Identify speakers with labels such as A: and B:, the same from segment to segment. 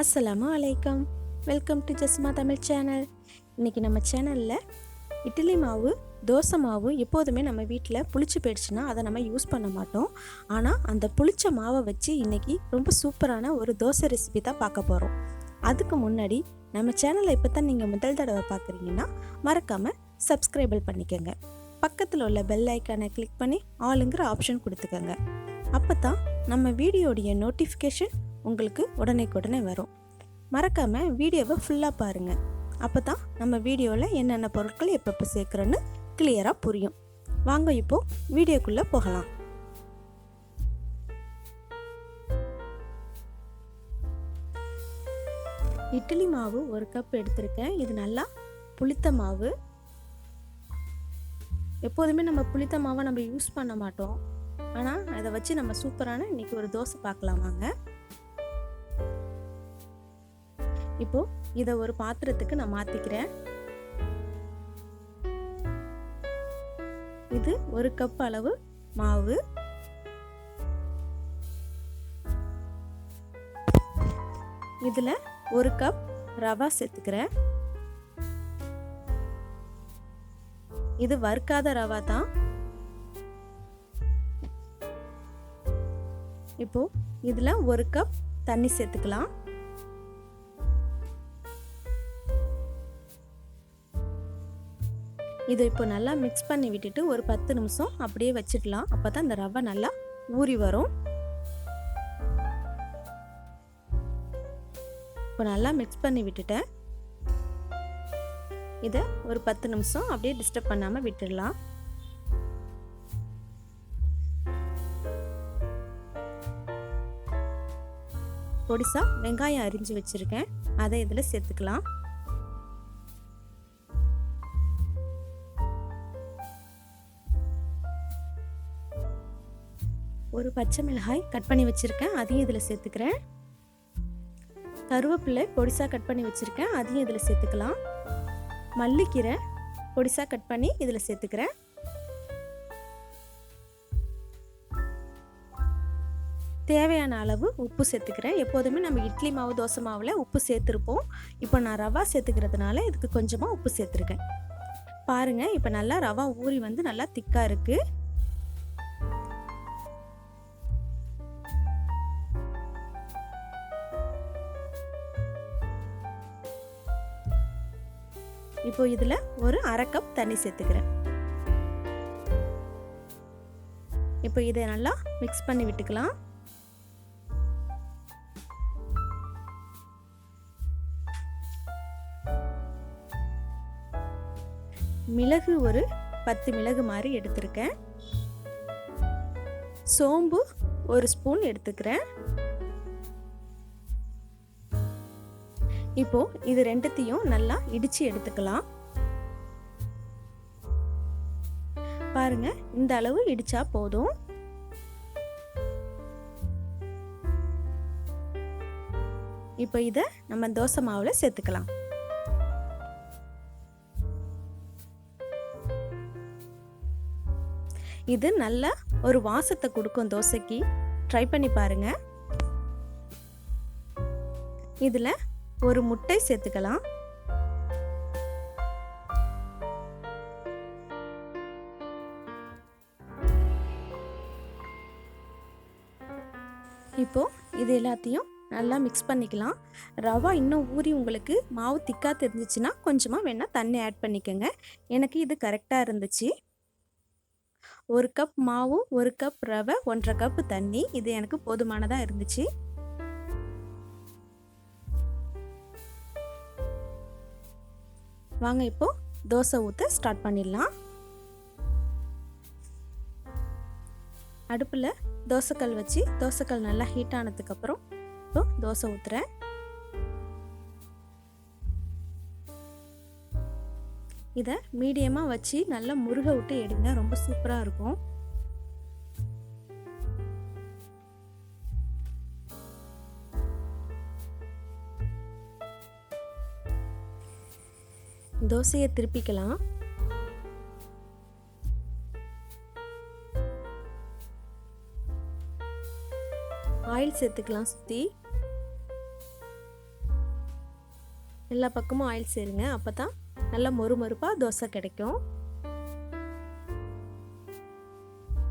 A: அஸ்லாம் அலைக்கம். Welcome to Jasma Tamil channel இன்றைக்கி நம்ம சேனலில் இட்லி மாவு தோசை மாவு எப்போதுமே நம்ம வீட்டில் புளிச்சு போயிடுச்சுன்னா அதை நம்ம யூஸ் பண்ண மாட்டோம். ஆனால் அந்த புளிச்ச மாவை வச்சு இன்றைக்கி ரொம்ப சூப்பரான ஒரு தோசை ரெசிபி தான் பார்க்க போகிறோம் அதுக்கு முன்னாடி நம்ம சேனலை இப்போ தான் நீங்கள் முதல் தடவை பார்க்குறீங்கன்னா மறக்காமல் சப்ஸ்கிரைபிள் பண்ணிக்கோங்க. பக்கத்தில் உள்ள பெல் ஐக்கானை கிளிக் பண்ணி ஆளுங்கிற ஆப்ஷன் கொடுத்துக்கோங்க. அப்போ தான் நம்ம வீடியோடைய நோட்டிஃபிகேஷன் உங்களுக்கு உடனே வரும். மறக்காமல் வீடியோவை ஃபுல்லாக பாருங்கள் அப்போ தான் நம்ம வீடியோவில் என்னென்ன பொருட்கள் எப்பப்போ சேர்க்குறோன்னு கிளியராக புரியும். வாங்க இப்போது வீடியோக்குள்ளே போகலாம். இட்லி மாவு ஒரு கப் எடுத்திருக்கேன். இது நல்லா புளித்த மாவு. எப்போதுமே நம்ம புளித்த மாவை நம்ம யூஸ் பண்ண மாட்டோம். ஆனால் அதை வச்சு நம்ம சூப்பரான இன்னைக்கு ஒரு தோசை பார்க்கலாம் வாங்க. இப்போ இதை ஒரு பாத்திரத்துக்கு நான் மாத்திக்கிறேன். இது ஒரு கப் அளவு மாவு. இதுல ஒரு கப் ரவா சேர்த்துக்கிறேன். இது வறுக்காத ரவா தான். இப்போ இதுல ஒரு கப் தண்ணி சேர்த்துக்கலாம். இதை இப்போ நல்லா மிக்ஸ் பண்ணி விட்டுட்டு ஒரு பத்து நிமிஷம் அப்படியே வச்சிடலாம். அப்போ தான் இந்த ரவை நல்லா ஊறி வரும். இப்போ நல்லா மிக்ஸ் பண்ணி விட்டுட்டேன். இதை ஒரு பத்து நிமிஷம் அப்படியே டிஸ்டர்ப் பண்ணாமல் விட்டுடலாம். பொடிசா வெங்காயம் அரிஞ்சு வச்சுருக்கேன். அதை இதில் சேர்த்துக்கலாம். ஒரு பச்சை மிளகாய் கட் பண்ணி வச்சுருக்கேன் அதையும் இதில் சேர்த்துக்கிறேன். கருவேப்பிலை பொடிசாக கட் பண்ணி வச்சுருக்கேன் அதையும் இதில் சேர்த்துக்கலாம். மல்லிக்கீரை பொடிசாக கட் பண்ணி இதில் சேர்த்துக்கிறேன். தேவையான அளவு உப்பு சேர்த்துக்கிறேன். எப்போதுமே நம்ம இட்லி மாவு தோசை மாவில் உப்பு சேர்த்துருப்போம். இப்போ நான் ரவா சேர்த்துக்கிறதுனால இதுக்கு கொஞ்சமாக உப்பு சேர்த்துருக்கேன். பாருங்கள் இப்போ நல்லா ரவா ஊறி வந்து நல்லா திக்காக இருக்குது இப்போ இதில் ஒரு அரை கப் தண்ணி சேர்த்துக்கிறேன். இப்போ இதை நல்லா மிக்ஸ் பண்ணி விட்டுக்கலாம். மிளகு ஒரு பத்து மிளகு மாதிரி எடுத்திருக்கேன். சோம்பு ஒரு ஸ்பூன் எடுத்துக்கிறேன். இப்போ இது ரெண்டுத்தையும் நல்லா இடிச்சு எடுத்துக்கலாம். பாருங்க இந்த அளவு இடிச்சா போதும். இப்போ இதை நம்ம தோசை மாவில் சேர்த்துக்கலாம். இது நல்ல ஒரு வாசத்தை கொடுக்கும் தோசைக்கு. ட்ரை பண்ணி பாருங்க. இதில் ஒரு முட்டை சேர்த்துக்கலாம். இப்போ இது எல்லாத்தையும் நல்லா மிக்ஸ் பண்ணிக்கலாம். ரவா இன்னும் ஊறி உங்களுக்கு மாவு திக்காக தெரிஞ்சிச்சுன்னா கொஞ்சமாக வேணால் தண்ணி ஆட் பண்ணிக்கோங்க. எனக்கு இது கரெக்டாக இருந்துச்சு. ஒரு கப் மாவு ஒரு கப் ரவை ஒன்றரை கப் தண்ணி இது எனக்கு போதுமானதாக இருந்துச்சு. வாங்க இப்போ தோசை ஊற்ற ஸ்டார்ட் பண்ணிடலாம். அடுப்பில் தோசைக்கல் வச்சு தோசைக்கல் நல்லா ஹீட் ஆனதுக்கப்புறம் இப்போ தோசை ஊற்றுறேன் இதை மீடியமாக வச்சு நல்லா முருக விட்டு எடுங்க ரொம்ப சூப்பராக இருக்கும். தோசையை திருப்பிக்கலாம். ஆயில் சேர்த்துக்கலாம் சுற்றி எல்லா பக்கமும் ஆயில் சேருங்க. அப்போ தான் நல்லா மொறு மொறுப்பாக தோசை கிடைக்கும்.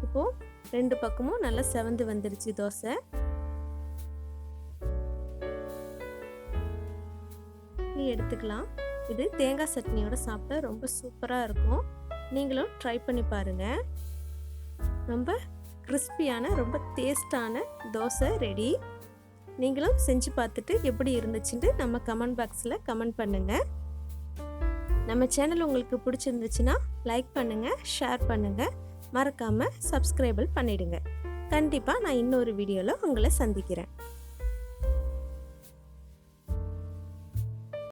A: இப்போது ரெண்டு பக்கமும் நல்லா செவந்து வந்துருச்சு தோசை. நீ எடுத்துக்கலாம். இது தேங்காய் சட்னியோட சாப்பிட்டா ரொம்ப சூப்பராக இருக்கும். நீங்களும் ட்ரை பண்ணி பாருங்கள் ரொம்ப கிறிஸ்பியான ரொம்ப டேஸ்டான தோசை ரெடி நீங்களும் செஞ்சு பார்த்துட்டு எப்படி இருந்துச்சுன்ட்டு நம்ம கமெண்ட் பாக்ஸில் கமெண்ட் பண்ணுங்கள் நம்ம சேனல் உங்களுக்கு பிடிச்சிருந்துச்சுன்னா லைக் பண்ணுங்கள் ஷேர் பண்ணுங்கள் மறக்காமல் சப்ஸ்கிரைபிள் பண்ணிவிடுங்க கண்டிப்பாக நான் இன்னொரு வீடியோவில் உங்களை சந்திக்கிறேன்.